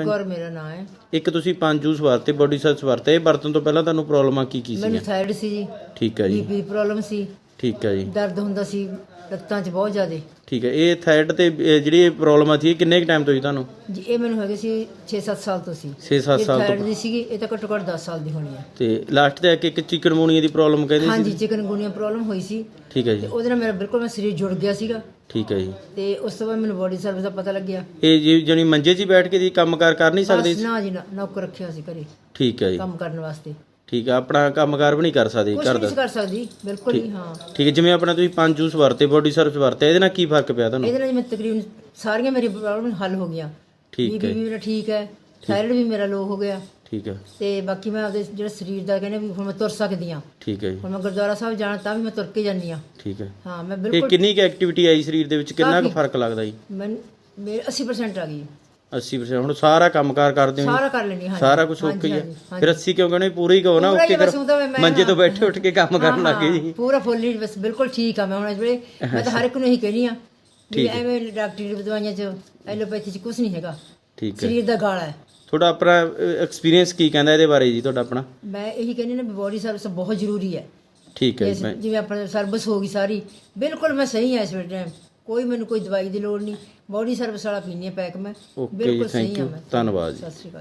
ਭੈਣ ਕੌਰ ਮੇਰਾ ਨਾਮ ਹੈ। ਇੱਕ ਤੁਸੀਂ ਪੰਜ ਜੂਸ ਵਰਤੇ ਬੋਡੀ ਸਰਚ ਵਰਤੇ ਇਹ ਵਰਤਣ ਤੋਂ ਪਹਿਲਾਂ ਤੁਹਾਨੂੰ ਪ੍ਰੋਬਲਮਾਂ ਕੀ ਕੀ ਮੈਨੂੰ ਸੀ ਥਾਇਰਡ ਸੀ ਜੀ। ਠੀਕ ਹੈ ਜੀ। ਬੀਪੀ ਪ੍ਰੋਬਲਮ ਸੀ। ਠੀਕ ਹੈ ਜੀ। ਦਰਦ ਹੁੰਦਾ ਸੀ ਲੱਤਾਂ 'ਚ ਬਹੁਤ ਜ਼ਿਆਦਾ। ਠੀਕ ਹੈ ਇਹ ਥਾਇਰਡ ਤੇ ਇਹ ਜਿਹੜੀ ਇਹ ਪ੍ਰੋਬਲਮ ਆ ਸੀ ਇਹ ਕਿੰਨੇ ਕੁ ਟਾਈਮ ਤੋਂ ਜੀ ਤੁਹਾਨੂੰ? ਜੀ ਇਹ ਮੈਨੂੰ ਹੈਗੇ ਸੀ 6-7 ਸਾਲ ਤੋਂ ਸੀ। 6-7 ਸਾਲ ਥਾਇਰਡ ਤੋਂ ਦੀ ਸੀਗੀ ਇਹ ਤਾਂ ਘੱਟੋ ਘੱਟ 10 ਸਾਲ ਦੀ ਹੋਣੀ ਹੈ। ਤੇ ਲਾਸਟ ਤੇ ਆ ਕੇ ਇੱਕ ਚਿਕਨਗੁਨੀਆ ਦੀ ਪ੍ਰੋਬਲਮ ਕਹਿੰਦੇ ਹਾਂਜੀ ਚਿਕਨਗੁਨੀਆ ਪ੍ਰੋਬਲਮ ਹੋਈ ਸੀ। ਠੀਕ ਹੈ ਤੇ ਜੀ ਉਹਦੇ ਨਾਲ ਮੇਰਾ ਬਿਲਕੁਲ ਮੈਂ ਸਰੀਰ ਜੁੜ ਗਿਆ ਸੀਗਾ। ਠੀਕ ਹੈ ਜੀ। ਤੇ ਉਸ ਤੋਂ ਬਾਅਦ ਮੈਨੂੰ ਬੋਡੀ ਸਰਵਿਸ ਦਾ ਪਤਾ ਲੱਗਿਆ। ਇਹ ਜੀ ਜਣੀ ਮੰਜੇ 'ਚ ਹੀ ਬੈਠ ਕੇ ਜੀ ਕੰਮਕਾਰ ਕਰ ਨਹੀਂ ਸਕਦੇ? ਬਸ ਨਾ ਜੀ ਨਾ ਨੌਕਰ ਰੱਖਿਆ ਸੀ ਘਰੇ। ਠੀਕ ਹੈ ਜੀ। ਕੰਮ ਕਰਨ ਵਾਸਤੇ। ਠੀਕ ਹੈ ਆਪਣਾ ਕੰਮਕਾਰ ਵੀ ਨਹੀਂ ਕਰ ਸਕਦੇ ਕੁਝ ਘਰ ਨਹੀਂ ਦਾ। ਕਰ ਸਕਦੀ ਬਿਲਕੁਲ ਹੀ ਹਾਂ। ਠੀਕ ਹੈ ਜਿਵੇਂ ਆਪਣਾ ਤੁਸੀਂ ਪੰਜ ਜੂਸ ਵਰਤੇ ਬੋਡੀ ਸਰਵਿਸ ਵਰਤੇ ਇਹਦੇ ਨਾਲ ਕੀ ਫ਼ਰਕ ਪਿਆ ਤੁਹਾਨੂੰ? ਇਹਦੇ ਨਾਲ ਜੀ ਮੈਂ ਤਕਰੀਬਨ ਸਾਰੀਆਂ ਮੇਰੀ ਪ੍ਰੋਬਲਮ ਹੱਲ ਹੋ ਗਈਆਂ। ਠੀਕ ਬੀਪੀ ਹੈ। ਵੀ ਮੇਰਾ ਠੀਕ ਹੈ ਥਾਇਰਡ ਵੀ ਮੇਰਾ ਲੋ ਹੋ ਗਿਆ। ਠੀਕ ਹੈ। ਤੇ ਬਾਕੀ ਮੈਂ ਆਪਦੇ ਜਿਹੜਾ ਸਰੀਰ ਦਾ ਕਹਿੰਦੇ ਵੀ ਹੁਣ ਮੈਂ ਤੁਰ ਸਕਦੀ ਹਾਂ। ਠੀਕ ਹੈ ਜੀ। ਹੁਣ ਮੈਂ ਗੁਰਦੁਆਰਾ ਸਾਹਿਬ ਜਾਣਾ ਤਾਂ ਵੀ ਮੈਂ ਤੁਰ ਕੇ ਜਾਂਦੀ ਹਾਂ। ਠੀਕ ਹੈ। ਹਾਂ ਮੈਂ ਇਹ ਬਿਲਕੁਲ ਕਿੰਨੀ ਕੁ ਐਕਟੀਵਿਟੀ ਆਈ ਸਰੀਰ ਦੇ ਵਿੱਚ? ਕਿੰਨਾ ਕੁ ਕਾਫੀ। ਫ਼ਰਕ ਲੱਗਦਾ ਜੀ? ਮੈਂ ਮੇਰੇ 80% ਆ ਗਈ। 80% ਹੁਣ ਸਾਰਾ ਕੰਮਕਾਰ ਕਰਦੇ ਹੋ? ਸਾਰਾ ਕਰ ਲੈਣੀ ਹਾਂ ਸਾਰਾ ਕੁਝ ਓਕੇ ਹੀ ਹੈ ਫਿਰ 80 ਕਿਉਂ ਕਹਿੰਦੇ ਪੂਰੀ ਕਹੋ ਨਾ ਹੀ ਓਕੇ ਕਰੋ। ਮੰਜੇ ਤੋਂ ਬੈਠੇ ਉੱਠ ਕੇ ਕੰਮ ਕਰਨ ਲੱਗ ਜੀ। ਪੂਰਾ ਫੁੱਲ ਹੀ ਬਸ ਬਿਲਕੁਲ ਠੀਕ ਆ ਮੈਂ ਹੁਣ ਇਸ ਵੇਲੇ। ਮੈਂ ਤਾਂ ਹਰ ਇੱਕ ਨੂੰ ਇਹੀ ਕਹਿਣੀ ਆ ਵੀ ਹੈ। ਐਵੇਂ ਡਾਕਟਰੀ ਦਵਾਈਆਂ 'ਚ ਐਲੋਪੈਥੀ 'ਚ ਕੁਝ ਨਹੀਂ ਹੈਗਾ। ਠੀਕ ਹੈ। ਸਰੀਰ ਦਾ ਗਾਲਾ ਹੈ। ਤੁਹਾਡਾ ਆਪਣਾ ਐਕਸਪੀਰੀਅੰਸ ਕੀ ਕਹਿੰਦਾ ਇਹਦੇ ਬਾਰੇ ਜੀ ਤੁਹਾਡਾ ਆਪਣਾ? ਮੈਂ ਇਹੀ ਕਹਿੰਦੀ ਨਾ ਬੋਡੀ ਸਰਵਿਸ ਬਹੁਤ ਜ਼ਰੂਰੀ ਹੈ। ਠੀਕ ਹੈ ਜਿਵੇਂ ਆਪਣਾ ਸਰਵਿਸ ਹੋ ਗਈ ਸਾਰੀ ਬਿਲਕੁਲ ਮੈਂ ਸਹੀ ਹਾਂ ਇਸ ਵੇਲੇ ਕੋਈ ਮੈਨੂੰ ਕੋਈ ਦਵਾਈ ਦੀ ਲੋੜ ਨਹੀਂ। ਬੋਡੀ ਸਰਵਿਸ ਵਾਲਾ ਪੀਣੀ ਹੈ ਪੈਕ ਮੈਂ। ਓਕੇ ਜੀ ਬਿਲਕੁਲ ਸਹੀ ਥੈਂਕ ਹਾਂ ਯੂ ਮੈਂ। ਧੰਨਵਾਦ ਜੀ। ਸਤਿ ਸ਼੍ਰੀ ਅਕਾਲ।